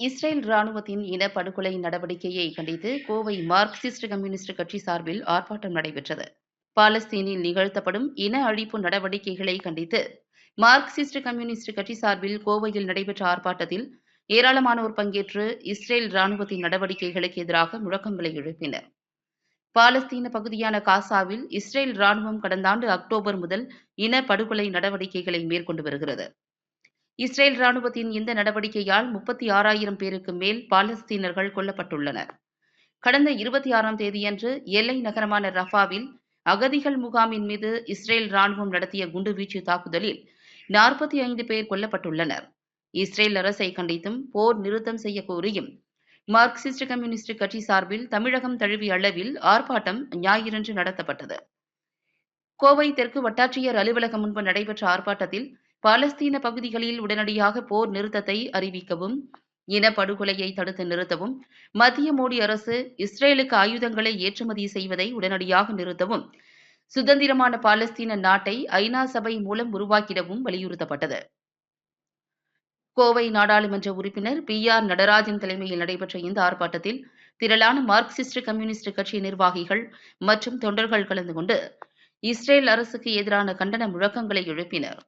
Israel ராணுவத்தின் இனப்படுகொலை நடவடிக்கையை கண்டித்து கோவை மார்க்சிஸ்ட் கம்யூனிஸ்ட் கட்சி சார்பில் ஆர்ப்பாட்டம் நடைபெற்றது. பாலஸ்தீனில் நிகழ்த்தப்படும் இன அழிப்பு நடவடிக்கைகளை கண்டித்து மார்க்சிஸ்ட் கம்யூனிஸ்ட் கட்சி சார்பில் கோவையில் நடைபெற்ற ஆர்ப்பாட்டத்தில் ஏராளமானோர் பங்கேற்று இஸ்ரேல் ராணுவத்தின் நடவடிக்கைகளுக்கு எதிராக முழக்கங்களை எழுப்பினர். பாலஸ்தீன பகுதியான காசாவில் இஸ்ரேல் ராணுவம் கடந்த ஆண்டு அக்டோபர் முதல் இன படுகொலை நடவடிக்கைகளை மேற்கொண்டு வருகிறது. இஸ்ரேல் ராணுவத்தின் இந்த நடவடிக்கையால் முப்பத்தி ஆறாயிரம் பேருக்கு மேல் பாலஸ்தீனர்கள் கொல்லப்பட்டுள்ளனர். கடந்த இருபத்தி ஆறாம் தேதியன்று எல்லை நகரமான ரஃபாவில் அகதிகள் முகாமின் மீது இஸ்ரேல் ராணுவம் நடத்திய குண்டுவீச்சு தாக்குதலில் நாற்பத்தி ஐந்து பேர் கொல்லப்பட்டுள்ளனர். இஸ்ரேல் அரசை கண்டித்தும் போர் நிறுத்தம் செய்ய கோரியும் மார்க்சிஸ்ட் கம்யூனிஸ்ட் கட்சி சார்பில் தமிழகம் தழுவிய அளவில் ஆர்ப்பாட்டம் ஞாயிறன்று நடத்தப்பட்டது. கோவை தெற்கு வட்டாட்சியர் அலுவலகம் முன்பு நடைபெற்ற ஆர்ப்பாட்டத்தில் பாலஸ்தீன பகுதிகளில் உடனடியாக போர் நிறுத்தத்தை அறிவிக்கவும் இனப்படுகொலையை தடுத்து நிறுத்தவும் மத்திய மோடி அரசு இஸ்ரேலுக்கு ஆயுதங்களை ஏற்றுமதி செய்வதை உடனடியாக நிறுத்தவும் சுதந்திரமான பாலஸ்தீன நாட்டை ஐநா சபை மூலம் உருவாக்கிடவும் வலியுறுத்தப்பட்டது. கோவை நாடாளுமன்ற உறுப்பினர் பி ஆர் நடராஜன் தலைமையில் நடைபெற்ற இந்த ஆர்ப்பாட்டத்தில் திரளான மார்க்சிஸ்ட் கம்யூனிஸ்ட் கட்சி நிர்வாகிகள் மற்றும் தொண்டர்கள் கலந்து கொண்டு இஸ்ரேல் அரசுக்கு எதிரான கண்டன முழக்கங்களை எழுப்பினர்.